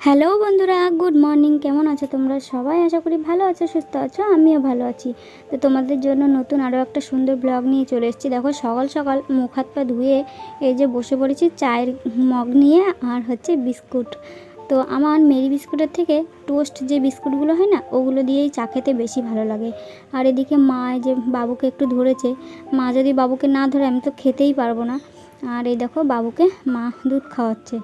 Hello বন্ধুরা, good morning. কেমন আছো তোমরা? সবাই আশা করি ভালো আছো, সুস্থ আছো, আমিও ভালো আছি। তো তোমাদের জন্য নতুন আরও একটা সুন্দর ব্লগ নিয়ে চলে এসেছি। দেখো, সকাল সকাল মুখ হাত পা ধুয়ে এই যে বসে পড়েছি চায়ের মগ নিয়ে আর হচ্ছে বিস্কুট। তো আমার মেরি বিস্কুটের থেকে টোস্ট যে বিস্কুটগুলো হয় না, ওগুলো দিয়েই চা খেতে বেশি ভালো লাগে। আর এদিকে মা যে বাবুকে একটু ধরেছে, মা যদি বাবুকে না ধরে, আমি তো খেতেই পারব না। আর এই দেখো, বাবুকে মা দুধ খাওয়াচ্ছে।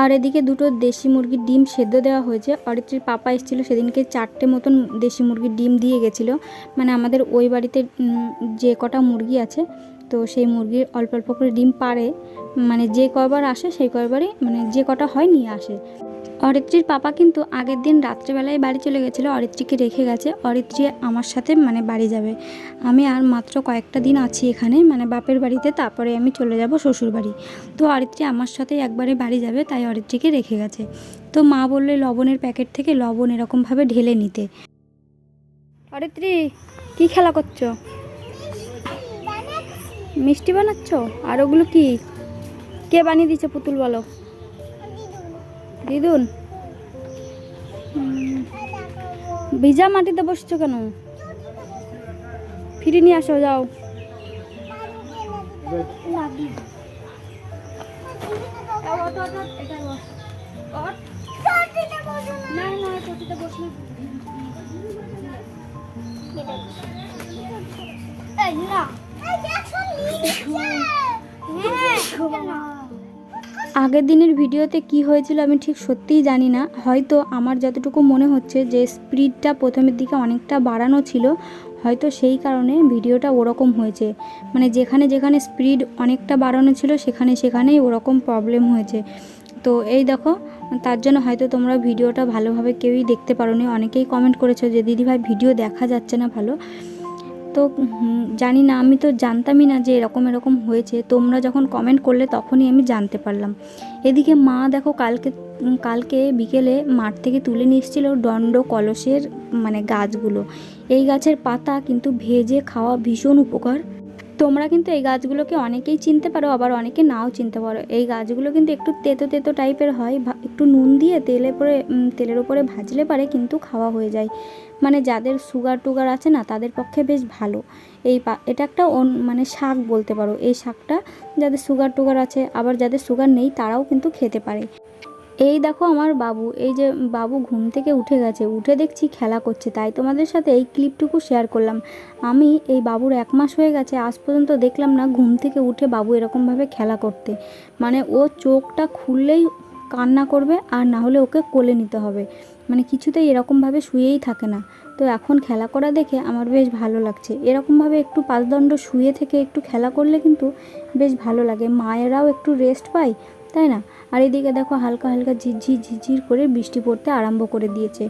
আর এদিকে দুটো দেশি মুরগির ডিম সেদ্ধ দেওয়া হয়েছে। অরিত্রীর পাপা এসেছিল সেদিনকে চারটে মতন দেশি মুরগির ডিম দিয়ে গেছিল। মানে আমাদের ওই বাড়িতে যে কটা মুরগি আছে, তো সেই মুরগির অল্প অল্প করে ডিম পারে মানে যে কয়বার আসে, সেই কয়বারই মানে যে কটা হয় নিয়ে আসে। অরিত্রীর পাপা কিন্তু আগের দিন রাত্রেবেলায় বাড়ি চলে গেছিল। অরিত্রীকে রেখে গেছে। অরিত্রী আমার সাথে মানে বাড়ি যাবে। আমি আর মাত্র কয়েকটা দিন আছি এখানে মানে বাপের বাড়িতে, তারপরে আমি চলে যাব শ্বশুর বাড়ি। তো অরিত্রী আমার সাথে একবারে বাড়ি যাবে, তাই অরিত্রীকে রেখে গেছে। তো মা বললে লবণের প্যাকেট থেকে লবণ এরকমভাবে ঢেলে নিতে। অরিত্রী, কি খেলা করছ? মিষ্টি বানাচ্ছ? আর ওগুলো কি? কে বানিয়ে দিচ্ছে পুতুল বলো? দিদুন। ভিজা মাটিতে বসছো কেন? ফিরে নিয়ে আসো যাও। আগের দিনের ভিডিওতে কি হয়েছিল আমি ঠিক সত্যিই জানি না। হয়তো আমার যতটুকু মনে হচ্ছে যে স্পিডটা প্রথমের দিকে অনেকটা বাড়ানো ছিল, হয়তো সেই কারণে ভিডিওটা ওরকম হয়েছে। মানে যেখানে যেখানে স্পিড অনেকটা বাড়ানো ছিল, সেখানে সেখানেই ওরকম প্রবলেম হয়েছে। তো এই দেখো, তার জন্য হয়তো তোমরা ভিডিওটা ভালোভাবে কেউই দেখতে পারোনি। অনেকেই কমেন্ট করেছ যে, দিদিভাই, ভিডিও দেখা যাচ্ছে না ভালো। তো জানি না, আমি তো জানতামই না যে এরকম এরকম হয়েছে। তোমরা যখন কমেন্ট করলে তখনই আমি জানতে পারলাম। এদিকে মা দেখো কালকে কালকে বিকেলে মাঠ থেকে তুলে নিয়ে দণ্ড কলসের মানে গাছগুলো। এই গাছের পাতা কিন্তু ভেজে খাওয়া ভীষণ উপকার। তোমরা কিন্তু এই গাছগুলোকে অনেকেই চিনতে পারো, আবার অনেকে নাও চিনতে পারো। এই গাছগুলো কিন্তু একটু তেতো তেতো টাইপের হয় একটু নুন দিয়ে তেলে পরে তেলের উপরে ভাজলে পারে কিন্তু খাওয়া হয়ে যায়। মানে যাদের সুগার টুগার আছে না, তাদের পক্ষে বেশ ভালো। এই এটা একটা মানে শাক বলতে পারো। এই শাকটা যাদের সুগার টুগার আছে, আবার যাদের সুগার নেই, তারাও কিন্তু খেতে পারে। এই দেখো আমার বাবু, এই যে বাবু ঘুম থেকে উঠে গেছে, উঠে দেখছি খেলা করছে, তাই তোমাদের সাথে এই ক্লিপটুকু শেয়ার করলাম। আমি এই বাবুর এক মাস হয়ে গেছে, আজ পর্যন্ত দেখলাম না ঘুম থেকে উঠে বাবু এরকমভাবে খেলা করতে। মানে ও চোখটা খুললেই কান্না করবে আর না হলে ওকে কোলে নিতে হবে। মানে কিছুতেই এরকমভাবে শুয়েই থাকে না। তো এখন খেলা করা দেখে আমার বেশ ভালো লাগছে। এরকমভাবে একটু পাঁচদণ্ড শুয়ে থেকে একটু খেলা করলে কিন্তু বেশ ভালো লাগে। মায়েরাও একটু রেস্ট পায়, তাই না? আর এদিকে দেখো হালকা হালকা ঝিরঝির ঝিরঝির করে বৃষ্টি পড়তে আরম্ভ করে দিয়েছে।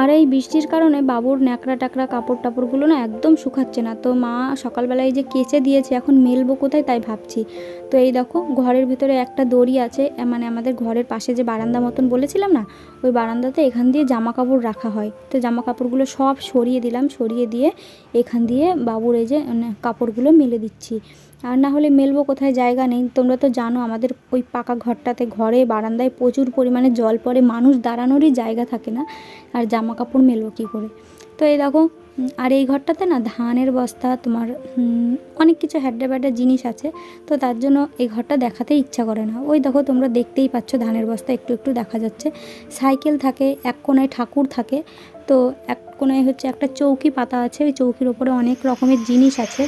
আর এই বৃষ্টির কারণে বাবুর ন্যাকড়া টাকড়া কাপড় টাপড়গুলো না একদম শুকাচ্ছে না। তো মা সকালবেলায় যে কেচে দিয়েছে, এখন মেলবো কোথায় তাই ভাবছি। তো এই দেখো ঘরের ভিতরে একটা দড়ি আছে মানে আমাদের ঘরের পাশে যে বারান্দা মতন বলেছিলাম না, ওই বারান্দাতে এখান দিয়ে জামা কাপড় রাখা হয়। তো জামা কাপড়গুলো সব সরিয়ে দিলাম, সরিয়ে দিয়ে এখান দিয়ে বাবুর এই যে মানে কাপড়গুলো মেলে দিচ্ছি। আর না হলে মেলবো কোথায়? জায়গা নেই। তোমরা তো জানো আমাদের ওই পাকা ঘরটাতে ঘরে, বারান্দায় প্রচুর পরিমাণে জল পড়ে। মানুষ দাঁড়ানোরই জায়গা থাকে না। আর জামা কাপড় মেলবো কী করে? তো এই দেখো আর এই ঘরটাতে না ধানের বস্তা, তোমার অনেক কিছু হ্যাড্ডা ব্যাড্ডা জিনিস আছে। তো তার জন্য এই ঘরটা দেখাতে ইচ্ছা করে না। ওই দেখো, তোমরা দেখতেই পাচ্ছ ধানের বস্তা একটু একটু দেখা যাচ্ছে। সাইকেল থাকে, এক কোনায় ঠাকুর থাকে। তো এক কোনায় হচ্ছে একটা চৌকি পাতা আছে। ওই চৌকির ওপরে অনেক রকমের জিনিস আছে।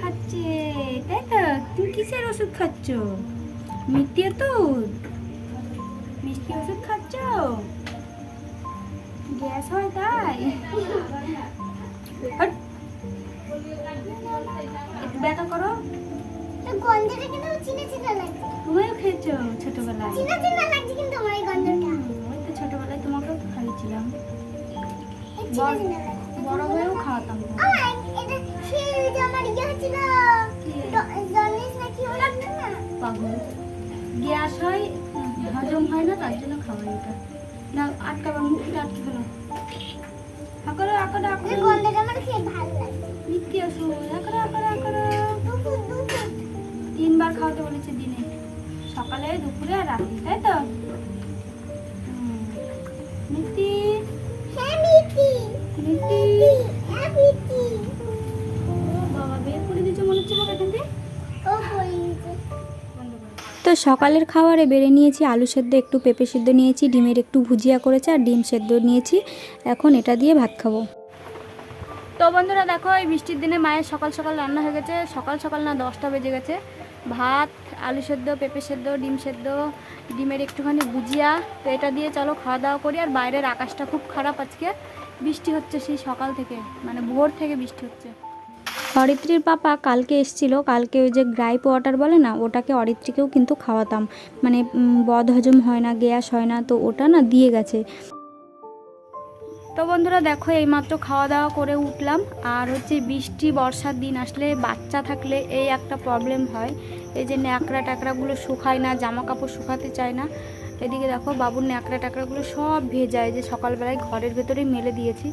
খাচ্ছে। তুমি কিসের ওষুধ খাচ্ছ? মিষ্টি ওষুধ? মিষ্টি ওষুধ খাচ্ছ? গ্যাস হয় তাই। একটু ব্যথা করো। গন্ধটা কিন্তু চিনা চিনা লাগছে। তুমিও খেয়েছো ছোটবেলায়? চিনা চিনা লাগছে কিন্তু আমার এই গন্ধটা। ওই তো ছোটবেলায় তোমাকেও চিনা চিনা গ্যাস হয় হজম হয় না তার জন্য খাওয়া এটা না আটকাবা মুখটা আটকে ফেলো আকরো আকরো এই আকরো গন্ধটা আমার খেয়ে ভালো লাগছে মিথ্যে ওষুধ আকরো আকরো আকরো। দুপুর দুপুর তিনবার খাওয়াতে বলেছে দিনে। সকালে দুপুরে আর রাতে তাই তো? সকালের খাবারে বেড়ে নিয়েছি আলু সেদ্ধ, একটু পেঁপে সেদ্ধ নিয়েছি, ডিমের একটু ভুজিয়া করেছে আর ডিম সেদ্ধ নিয়েছি। এখন এটা দিয়ে ভাত খাব। তো বন্ধুরা দেখো, এই বৃষ্টির দিনে মায়ের সকাল সকাল রান্না হয়ে গেছে। সকাল সকাল না দশটা বেজে গেছে। ভাত, আলু সেদ্ধ, পেঁপে সেদ্ধ, ডিম সেদ্ধ, ডিমের একটুখানি ভুজিয়া। তো এটা দিয়ে চলো খাওয়া দাওয়া করি। আর বাইরের আকাশটা খুব খারাপ আজকে। বৃষ্টি হচ্ছে সেই সকাল থেকে মানে ভোর থেকে বৃষ্টি হচ্ছে। অরিত্রীর পাপা কালকে এসছিল, কালকে ওই যে গ্রাইপ ওয়াটার বলে না, ওটাকে অরিত্রীকেও কিন্তু খাওয়াতাম। মানে বদ হজম হয় না, গ্যাস হয় না, তো ওটা না দিয়ে গেছে। তো বন্ধুরা দেখো, এইমাত্র খাওয়া দাওয়া করে উঠলাম। আর হচ্ছে বৃষ্টি, বর্ষার দিন আসলে বাচ্চা থাকলে এই একটা প্রবলেম হয়। এই যে ন্যাকড়া ট্যাকড়াগুলো শুকায় না জামা কাপড় শুকাতে চায় না। এদিকে দেখো, বাবুর ন্যাকড়া ট্যাকড়াগুলো সব ভেজায়। যে সকালবেলায় ঘরের ভেতরেই মেলে দিয়েছি।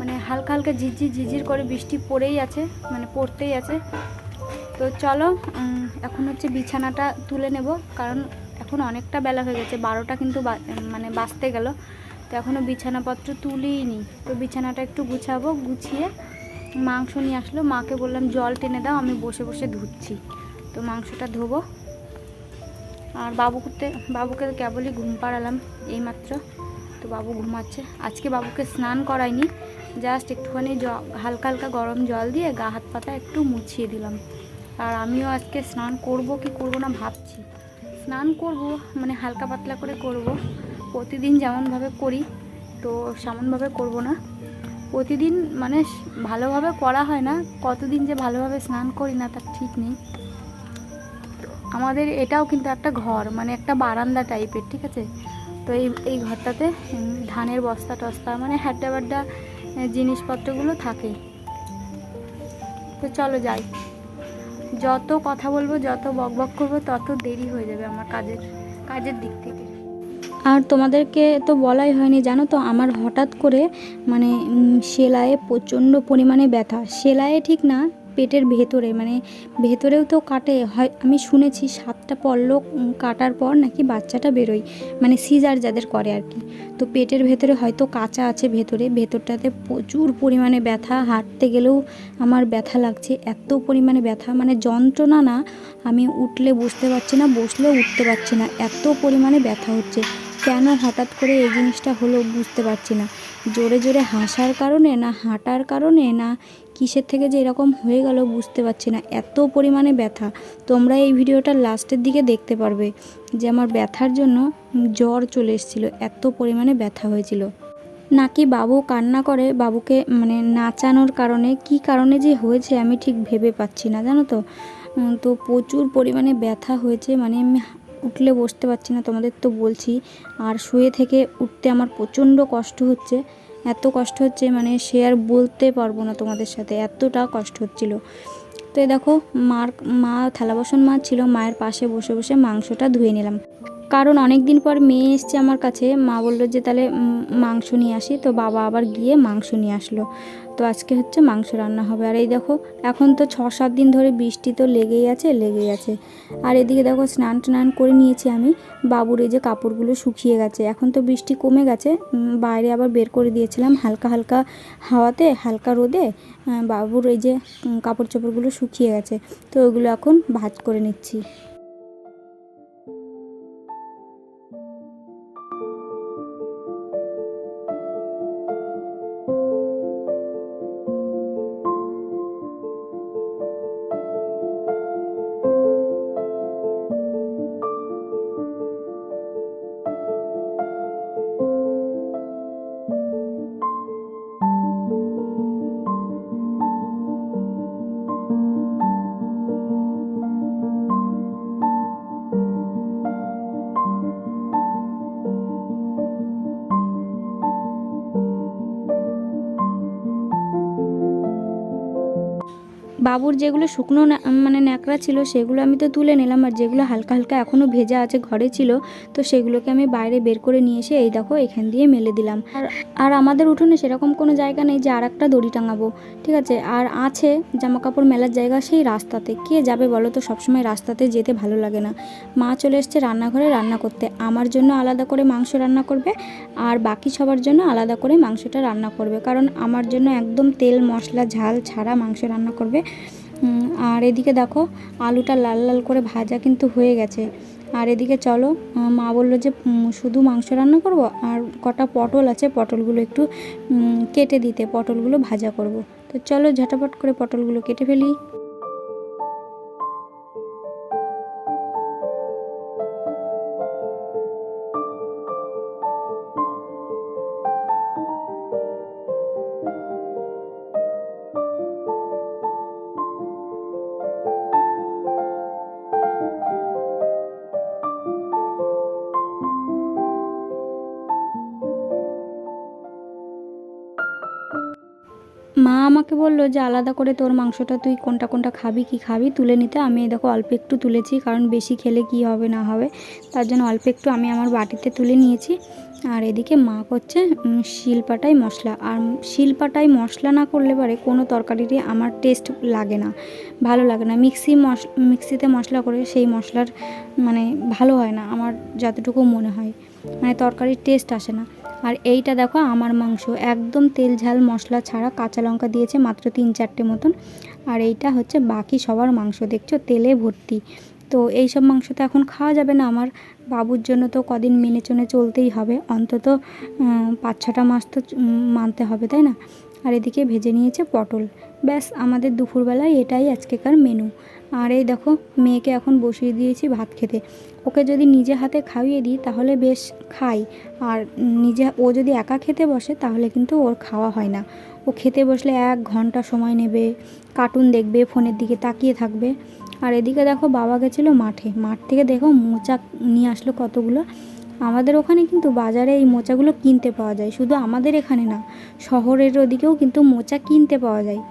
মানে হালকা হালকা ঝিরঝির ঝিরঝির করে বৃষ্টি পড়েই আছে মানে পড়তেই আছে। তো চলো এখন হচ্ছে বিছানাটা তুলে নেব, কারণ এখন অনেকটা বেলা হয়ে গেছে, বারোটা কিন্তু মানে বাঁচতে গেল। তো এখনও বিছানাপত্র তুলিই নি তো বিছানাটা একটু গুছাবো, গুছিয়ে মাংস নিয়ে আসলো। মাকে বললাম, জল টেনে দাও, আমি বসে বসে ধুচ্ছি। তো মাংসটা ধোবো। আর বাবুকে বাবুকে কেবলই ঘুম পাড়ালাম, এইমাত্র। তো বাবু ঘুমাচ্ছে। আজকে বাবুকে স্নান করাইনি। জাস্ট একটুখানি হালকা হালকা গরম জল দিয়ে গা হাত পাতা একটু মুছিয়ে দিলাম। আর আমিও আজকে স্নান করব কি করব না ভাবছি। স্নান করব মানে হালকা পাতলা করে করব। প্রতিদিন যেমনভাবে করি, তো সেমনভাবে করব না। প্রতিদিন মানে ভালোভাবে করা হয় না, কতদিন যে ভালোভাবে স্নান করি না তার ঠিক নেই। আমাদের এটাও কিন্তু একটা ঘর মানে একটা বারান্দা টাইপের, ঠিক আছে? তো এই এই ঘরটাতে ধানের বস্তা টস্তা মানে হ্যাড্ডা বাড্ডা জিনিসপত্রগুলো থাকে। তো চলো যাই। যত কথা বলব, যত বক বক করব, তত দেরি হয়ে যাবে আমার কাজের কাজের দিক থেকে। আর তোমাদেরকে তো বলাই হয়নি, জানো তো? আমার হঠাৎ করে মানে সেলাইয়ে প্রচণ্ড পরিমাণে ব্যথা। সেলাইয়ে ঠিক না পেটের ভেতরে মানে ভেতরেও তো কাটে। হয় আমি শুনেছি সাতটা উম, কাটার পর নাকি বাচ্চাটা বেরোয় মানে সিজার যাদের করে আর কি। তো পেটের ভেতরে হয়তো কাঁচা আছে ভেতরে ভেতরটাতে প্রচুর পরিমাণে ব্যথা হাঁটতে গেলেও আমার ব্যথা লাগছে এত পরিমাণে ব্যথা মানে যন্ত্রণা না আমি উঠলে বসতে পারছি না বসলেও উঠতে পারছি না এত পরিমাণে ব্যথা হচ্ছে। কেন হঠাৎ করে এই জিনিসটা হলো বুঝতে পারছি না। জোরে জোরে হাসার কারণে না হাঁটার কারণে না কিসের থেকে যে এরকম হয়ে গেল বুঝতে পারছি না। এত পরিমাণে ব্যথা। তোমরা এই ভিডিওটা লাস্টের দিকে দেখতে পারবে যে আমার ব্যথার জন্য জ্বর চলে এসেছিল, এত পরিমাণে ব্যথা হয়েছিল। নাকি বাবু কান্না করে, বাবুকে মানে নাচানোর কারণে, কি কারণে যে হয়েছে আমি ঠিক ভেবে পাচ্ছি না, জানো তো? তো প্রচুর পরিমাণে ব্যথা হয়েছে মানে আমি উঠলে বসতে পারছি না, তোমাদের তো বলছি। আর শুয়ে থেকে উঠতে আমার প্রচণ্ড কষ্ট হচ্ছে। এত কষ্ট হচ্ছে মানে সে আর বলতে পারব না তোমাদের সাথে, এতটা কষ্ট হচ্ছিল। তো দেখো, মার, মা থালা বাসন মা ছিল মায়ের পাশে বসে বসে মাংসটা ধুয়ে নিলাম। কারণ অনেক দিন পর মেয়ে এসছে আমার কাছে। মা বলল যে, তাহলে মাংস নিয়ে আসি। তো বাবা আবার গিয়ে মাংস নিয়ে আসলো। তো আজকে হচ্ছে মাংস রান্না হবে। আর এই দেখো, এখন তো ছ সাত দিন ধরে বৃষ্টি তো লেগেই আছে লেগেই আছে। আর এদিকে দেখো, স্নান টান করে নিয়েছি আমি। বাবুর এই যে কাপড়গুলো শুকিয়ে গেছে। এখন তো বৃষ্টি কমে গেছে। বাইরে আবার বের করে দিয়েছিলাম হালকা হালকা হাওয়াতে, হালকা রোদে। বাবুর এই যে কাপড় চোপড়গুলো শুকিয়ে গেছে। তো ওগুলো এখন ভাজ করে নিচ্ছি। বাবুর যেগুলো শুকনো মানে ন্যাকড়া ছিল, সেগুলো আমি তো তুলে নিলাম। আর যেগুলো হালকা হালকা এখনও ভেজা আছে ঘরে ছিল, তো সেগুলোকে আমি বাইরে বের করে নিয়ে এসে এই দেখো এখান দিয়ে মেলে দিলাম। আর আর আমাদের উঠোনে সেরকম কোনো জায়গা নেই যে আর একটা দড়ি টাঙাবো, ঠিক আছে? আর আছে জামা কাপড় মেলার জায়গা সেই রাস্তাতে। কে যাবে বলো তো? সবসময় রাস্তাতে যেতে ভালো লাগে না। মা চলে এসছে রান্নাঘরে রান্না করতে। আমার জন্য আলাদা করে মাংস রান্না করবে, আর বাকি সবার জন্য আলাদা করে মাংসটা রান্না করবে। কারণ আমার জন্য একদম তেল, মশলা, ঝাল ছাড়া মাংস রান্না করবে আর এদিকে দেখো, আলুটা লাল লাল করে ভাজা কিন্তু হয়ে গেছে। আর এদিকে চলো মা বলল যে শুধু মাংস রান্না করব, আর কটা পটল আছে, পটলগুলো একটু কেটে দিতে, পটলগুলো ভাজা করব। তো চলো ঝটাপট করে পটলগুলো কেটে ফেলি। আমাকে বলল যে আলাদা করে তোর মাংসটা তুই কোনটা কোনটা খাবি কি খাবি তুলে নিতে। আমি দেখো অল্প একটু তুলেছি কারণ বেশি খেলে কি হবে না হবে। তার জন্য অল্প একটু আমি আমার বাটিতে তুলে নিয়েছি। আর এদিকে মা করছে উম, শিলপাটায় মশলা। আর শিলপাটায় মশলা না করলে পরে কোনো তরকারিরই আমার টেস্ট লাগে না ভালো লাগে না। মিক্সি মশ মিক্সিতে মশলা করে সেই মশলার মানে ভালো হয় না আমার যতটুকু মনে হয়। মানে তরকারির টেস্ট আসে না। আর এইটা দেখো আমার মাংস। একদম তেল ঝাল মশলা ছাড়া কাঁচা লঙ্কা দিয়েছে মাত্র তিন চারটে মতন। আর এইটা হচ্ছে বাকি সবার মাংস, দেখছ? তেলে ভর্তি। তো এই সব মাংস তো এখন খাওয়া যাবে না আমার। বাবুর জন্য তো কদিন মেনে চনে চলতেই হবে। অন্তত পাঁচ ছটা মাস তো মানতে হবে, তাই না? আর এদিকে ভেজে নিয়েছে পটল। ব্যাস, আমাদের দুপুরবেলায় এটাই আজকেকার মেনু আর এই দেখো, মেয়েকে এখন বসিয়ে দিয়েছি ভাত খেতে। ওকে যদি নিজে হাতে খাইয়ে দিই, তাহলে বেশ খাই। আর নিজে, ও যদি একা খেতে বসে, তাহলে কিন্তু ওর খাওয়া হয় না। ও খেতে বসলে এক ঘণ্টা সময় নেবে। কার্টুন দেখবে, ফোনের দিকে তাকিয়ে থাকবে। আর এদিকে দেখো বাবা গেছিল মাঠে। মাঠ থেকে দেখো মোচা নিয়ে আসলো কতগুলো। আমাদের ওখানে কিন্তু বাজারে এই মোচাগুলো কিনতে পাওয়া যায়। শুধু আমাদের এখানে না, শহরের ওদিকেও কিন্তু মোচা কিনতে পাওয়া যায়।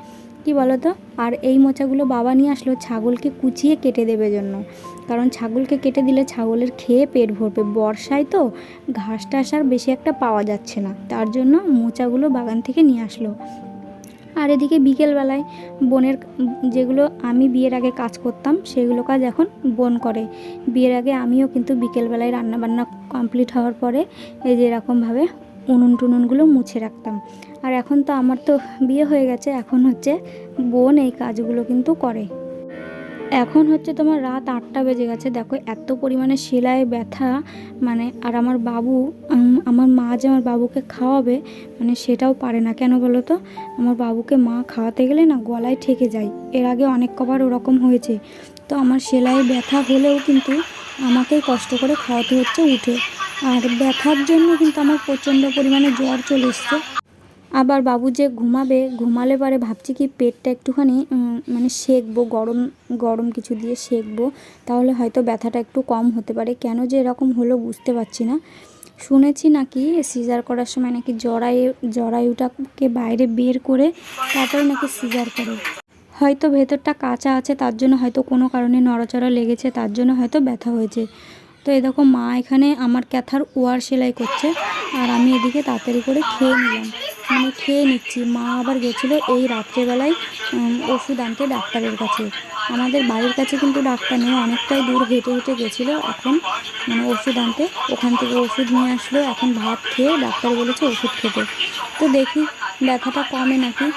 কি বলো তো আর এই মোচাগুলো বাবা নিয়ে আসলো ছাগলকে কুচিয়ে কেটে দেবে জন্য। কারণ ছাগলকে কেটে দিলে ছাগলের খেয়ে পেট ভরবে। বর্ষায় তো ঘাস টাস আর বেশি একটা পাওয়া যাচ্ছে না। তার জন্য মোচাগুলো বাগান থেকে নিয়ে আসলো। আর এদিকে বিকেলবেলায় বোনের যেগুলো আমি বিয়ের আগে কাজ করতাম, সেগুলো কাজ এখন বোন করে। বিয়ের আগে আমিও কিন্তু বিকেলবেলায় রান্নাবান্না কমপ্লিট হওয়ার পরে এই যে এরকমভাবে উনুন টুনুনগুলো মুছে রাখতাম। আর এখন তো আমার তো বিয়ে হয়ে গেছে, এখন হচ্ছে বোন এই কাজগুলো কিন্তু করে। এখন হচ্ছে তোমার রাত আটটা বেজে গেছে। দেখো এত পরিমাণে সেলাই ব্যথা মানে আর আমার বাবু আমার মা যে আমার বাবুকে খাওয়াবে মানে সেটাও পারে না। কেন বলো তো? আমার বাবুকে মা খাওয়াতে গেলে না গলায় ঠেকে যায়। এর আগে অনেক কবার ওরকম হয়েছে। তো আমার সেলাই ব্যথা হলেও কিন্তু আমাকেই কষ্ট করে খাওয়াতে হচ্ছে উঠে। আর ব্যথার জন্য কিন্তু আমার প্রচণ্ড পরিমাণে জ্বর চলে এসছে। আবার বাবু যে ঘুমাবে, ঘুমালে পরে ভাবছি কি পেটটা একটুখানি মানে সেকবো, গরম গরম কিছু দিয়ে সেকবো, তাহলে হয়তো ব্যথাটা একটু কম হতে পারে। কেন যে এরকম হলো বুঝতে পারছি না। শুনেছি নাকি সিজার করার সময় নাকি জরায়ু, জরায়ুটাকে বাইরে বের করে তারপরে নাকি সিজার করে। হয়তো ভেতরটা কাঁচা আছে, তার জন্য হয়তো কোনো কারণে নড়াচড়া লেগেছে, তার জন্য হয়তো ব্যথা হয়েছে। তো দেখো মা এখানে আমার ক্যাথার ওয়ার সেলাই করছে, আর আমি এদিকে তাড়াতাড়ি করে খেয়ে নিলাম। মানে খেয়ে নিচ্ছি। মা আবার গেছিল এই রাত্রেবেলায় ওষুধ আনতে ডাক্তারের কাছে। আমাদের বাড়ির কাছে কিন্তু ডাক্তার নেই, অনেকটাই দূর হেঁটে হেঁটে গেছিল এখন মানে ওষুধ আনতে। ওখান থেকে ওষুধ নিয়ে আসলো, এখন ভাত খেয়ে ডাক্তার বলেছে ওষুধ খেতে। তো দেখি, ব্যথাটা কমে নাকি?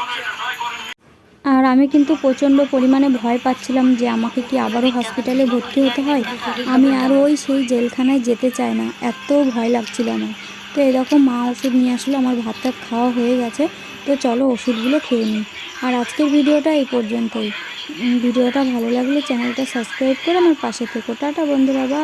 আর আমি কিন্তু প্রচণ্ড পরিমাণে ভয় পাচ্ছিলাম যে আমাকে কি আবারও হসপিটালে ভর্তি হতে হয়। আমি আর ওই সেই জেলখানায় যেতে চাই না, এত ভয় লাগছিল আমার। তো এরকম মা ওষুধ নিয়ে আসলো, আমার ভাতটা খাওয়া হয়ে গেছে। তো চলো ওষুধগুলো খেয়ে নিই। আর আজকের ভিডিওটা এই পর্যন্তই। ভিডিওটা ভালো লাগলে চ্যানেলটা সাবস্ক্রাইব করে আমার পাশে থেকো। টাটা বন্ধুরা বাই